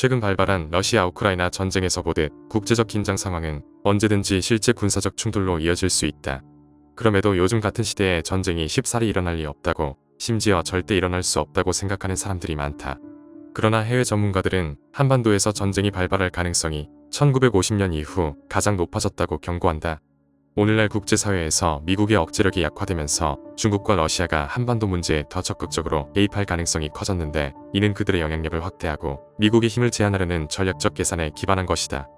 최근 발발한 러시아 우크라이나 전쟁에서 보듯 국제적 긴장 상황은 언제든지 실제 군사적 충돌로 이어질 수 있다. 그럼에도 요즘 같은 시대에 전쟁이 쉽사리 일어날 리 없다고 심지어 절대 일어날 수 없다고 생각하는 사람들이 많다. 그러나 해외 전문가들은 한반도에서 전쟁이 발발할 가능성이 1950년 이후 가장 높아졌다고 경고한다. 오늘날 국제사회에서 미국의 억제력이 약화되면서 중국과 러시아가 한반도 문제에 더 적극적으로 개입할 가능성이 커졌는데 이는 그들의 영향력을 확대하고 미국의 힘을 제한하려는 전략적 계산에 기반한 것이다.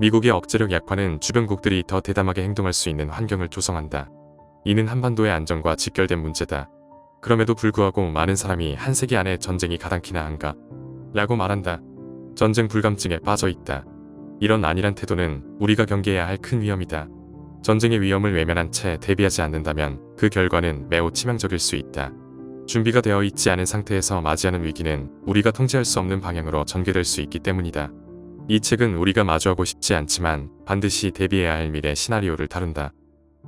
미국의 억제력 약화는 주변국들이 더 대담하게 행동할 수 있는 환경을 조성한다. 이는 한반도의 안정과 직결된 문제다. 그럼에도 불구하고 많은 사람이 한 세기 안에 전쟁이 가당키나 한가? 라고 말한다. 전쟁 불감증에 빠져 있다. 이런 안일한 태도는 우리가 경계해야 할 큰 위험이다. 전쟁의 위험을 외면한 채 대비하지 않는다면 그 결과는 매우 치명적일 수 있다. 준비가 되어 있지 않은 상태에서 맞이하는 위기는 우리가 통제할 수 없는 방향으로 전개될 수 있기 때문이다. 이 책은 우리가 마주하고 싶지 않지만 반드시 대비해야 할 미래 시나리오를 다룬다.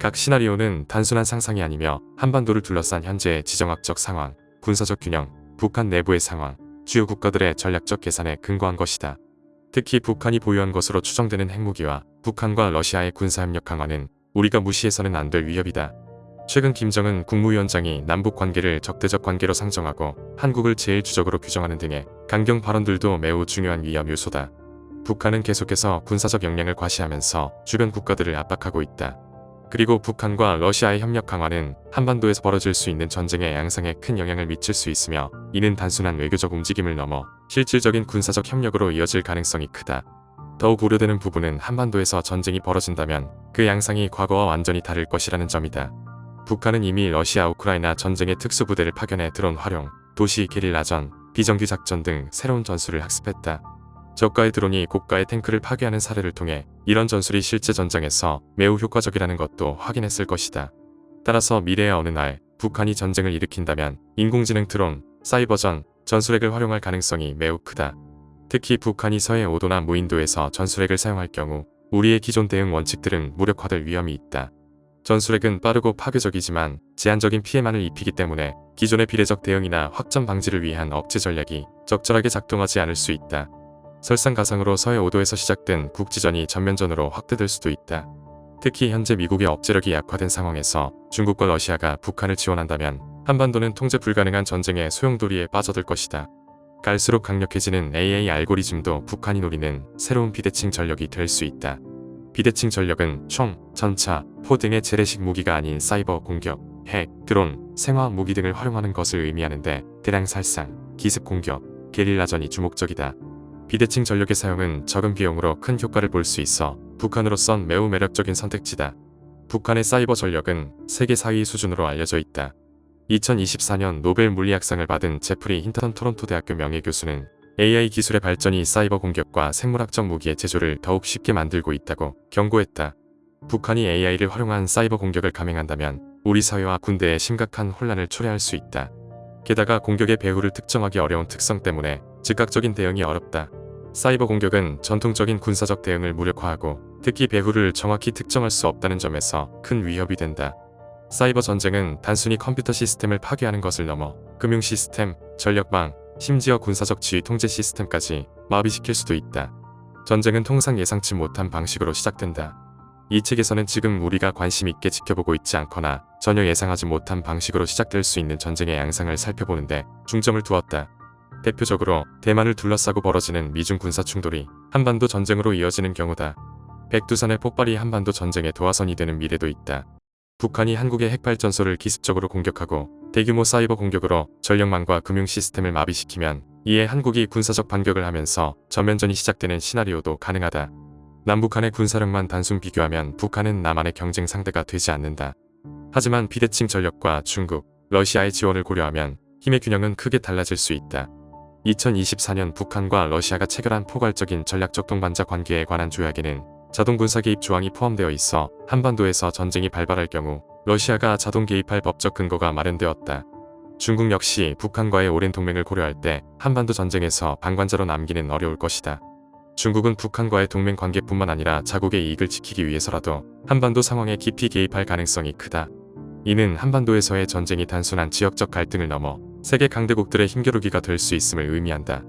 각 시나리오는 단순한 상상이 아니며 한반도를 둘러싼 현재의 지정학적 상황, 군사적 균형, 북한 내부의 상황, 주요 국가들의 전략적 계산에 근거한 것이다. 특히 북한이 보유한 것으로 추정되는 핵무기와 북한과 러시아의 군사협력 강화는 우리가 무시해서는 안 될 위협이다. 최근 김정은 국무위원장이 남북 관계를 적대적 관계로 상정하고 한국을 제일 주적으로 규정하는 등의 강경 발언들도 매우 중요한 위험 요소다. 북한은 계속해서 군사적 역량을 과시하면서 주변 국가들을 압박하고 있다. 그리고 북한과 러시아의 협력 강화는 한반도에서 벌어질 수 있는 전쟁의 양상에 큰 영향을 미칠 수 있으며 이는 단순한 외교적 움직임을 넘어 실질적인 군사적 협력으로 이어질 가능성이 크다. 더욱 우려되는 부분은 한반도에서 전쟁이 벌어진다면 그 양상이 과거와 완전히 다를 것이라는 점이다. 북한은 이미 러시아 우크라이나 전쟁의 특수부대를 파견해 드론 활용, 도시 게릴라전, 비정규 작전 등 새로운 전술을 학습했다. 저가의 드론이 고가의 탱크를 파괴하는 사례를 통해 이런 전술이 실제 전장에서 매우 효과적이라는 것도 확인했을 것이다. 따라서 미래의 어느 날 북한이 전쟁을 일으킨다면 인공지능 드론, 사이버전, 전술핵을 활용할 가능성이 매우 크다. 특히 북한이 서해 오도나 무인도에서 전술핵을 사용할 경우 우리의 기존 대응 원칙들은 무력화될 위험이 있다. 전술핵은 빠르고 파괴적이지만 제한적인 피해만을 입히기 때문에 기존의 비례적 대응이나 확전 방지를 위한 억제 전략이 적절하게 작동하지 않을 수 있다. 설상가상으로 서해 5도에서 시작된 국지전이 전면전으로 확대될 수도 있다. 특히 현재 미국의 억제력이 약화된 상황에서 중국과 러시아가 북한을 지원한다면 한반도는 통제 불가능한 전쟁의 소용돌이에 빠져들 것이다. 갈수록 강력해지는 AA 알고리즘도 북한이 노리는 새로운 비대칭 전력이 될 수 있다. 비대칭 전력은 총, 전차, 포 등의 재래식 무기가 아닌 사이버 공격, 핵, 드론, 생화학 무기 등을 활용하는 것을 의미하는데 대량 살상, 기습 공격, 게릴라전이 주목적이다. 비대칭 전력의 사용은 적은 비용으로 큰 효과를 볼 수 있어 북한으로선 매우 매력적인 선택지다. 북한의 사이버 전력은 세계 4위 수준으로 알려져 있다. 2024년 노벨 물리학상을 받은 제프리 힌턴 토론토 대학교 명예교수는 AI 기술의 발전이 사이버 공격과 생물학적 무기의 제조를 더욱 쉽게 만들고 있다고 경고했다. 북한이 AI를 활용한 사이버 공격을 감행한다면 우리 사회와 군대에 심각한 혼란을 초래할 수 있다. 게다가 공격의 배후를 특정하기 어려운 특성 때문에 즉각적인 대응이 어렵다. 사이버 공격은 전통적인 군사적 대응을 무력화하고 특히 배후를 정확히 특정할 수 없다는 점에서 큰 위협이 된다. 사이버 전쟁은 단순히 컴퓨터 시스템을 파괴하는 것을 넘어 금융 시스템, 전력망, 심지어 군사적 지휘 통제 시스템까지 마비시킬 수도 있다. 전쟁은 통상 예상치 못한 방식으로 시작된다. 이 책에서는 지금 우리가 관심 있게 지켜보고 있지 않거나 전혀 예상하지 못한 방식으로 시작될 수 있는 전쟁의 양상을 살펴보는데 중점을 두었다. 대표적으로 대만을 둘러싸고 벌어지는 미중 군사 충돌이 한반도 전쟁으로 이어지는 경우다. 백두산의 폭발이 한반도 전쟁의 도화선이 되는 미래도 있다. 북한이 한국의 핵발전소를 기습적으로 공격하고 대규모 사이버 공격으로 전력망과 금융 시스템을 마비시키면 이에 한국이 군사적 반격을 하면서 전면전이 시작되는 시나리오도 가능하다. 남북한의 군사력만 단순 비교하면 북한은 남한의 경쟁 상대가 되지 않는다. 하지만 비대칭 전력과 중국, 러시아의 지원을 고려하면 힘의 균형은 크게 달라질 수 있다. 2024년 북한과 러시아가 체결한 포괄적인 전략적 동반자 관계에 관한 조약에는 자동 군사 개입 조항이 포함되어 있어 한반도에서 전쟁이 발발할 경우 러시아가 자동 개입할 법적 근거가 마련되었다. 중국 역시 북한과의 오랜 동맹을 고려할 때 한반도 전쟁에서 방관자로 남기는 어려울 것이다. 중국은 북한과의 동맹 관계뿐만 아니라 자국의 이익을 지키기 위해서라도 한반도 상황에 깊이 개입할 가능성이 크다. 이는 한반도에서의 전쟁이 단순한 지역적 갈등을 넘어 세계 강대국들의 힘겨루기가 될 수 있음을 의미한다.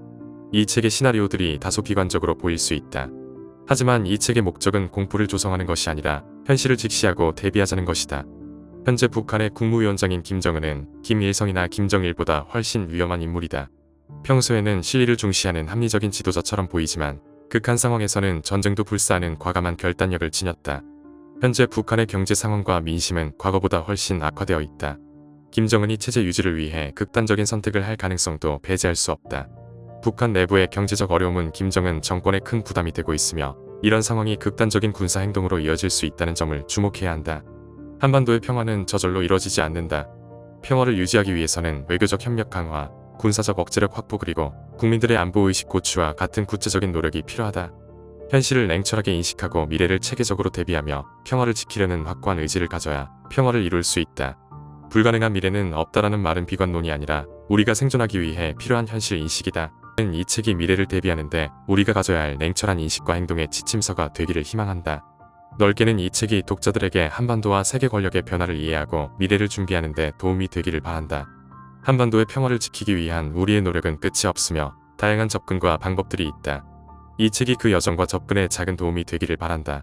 이 책의 시나리오들이 다소 비관적으로 보일 수 있다. 하지만 이 책의 목적은 공포를 조성하는 것이 아니라 현실을 직시하고 대비하자는 것이다. 현재 북한의 국무위원장인 김정은은 김일성이나 김정일보다 훨씬 위험한 인물이다. 평소에는 실리를 중시하는 합리적인 지도자처럼 보이지만 극한 상황에서는 전쟁도 불사하는 과감한 결단력을 지녔다. 현재 북한의 경제 상황과 민심은 과거보다 훨씬 악화되어 있다. 김정은이 체제 유지를 위해 극단적인 선택을 할 가능성도 배제할 수 없다. 북한 내부의 경제적 어려움은 김정은 정권에 큰 부담이 되고 있으며 이런 상황이 극단적인 군사 행동으로 이어질 수 있다는 점을 주목해야 한다. 한반도의 평화는 저절로 이뤄지지 않는다. 평화를 유지하기 위해서는 외교적 협력 강화, 군사적 억제력 확보 그리고 국민들의 안보 의식 고취와 같은 구체적인 노력이 필요하다. 현실을 냉철하게 인식하고 미래를 체계적으로 대비하며 평화를 지키려는 확고한 의지를 가져야 평화를 이룰 수 있다. 불가능한 미래는 없다라는 말은 비관론이 아니라 우리가 생존하기 위해 필요한 현실 인식이다. 이 책이 미래를 대비하는데 우리가 가져야 할 냉철한 인식과 행동의 지침서가 되기를 희망한다. 넓게는 이 책이 독자들에게 한반도와 세계 권력의 변화를 이해하고 미래를 준비하는 데 도움이 되기를 바란다. 한반도의 평화를 지키기 위한 우리의 노력은 끝이 없으며 다양한 접근과 방법들이 있다. 이 책이 그 여정과 접근에 작은 도움이 되기를 바란다.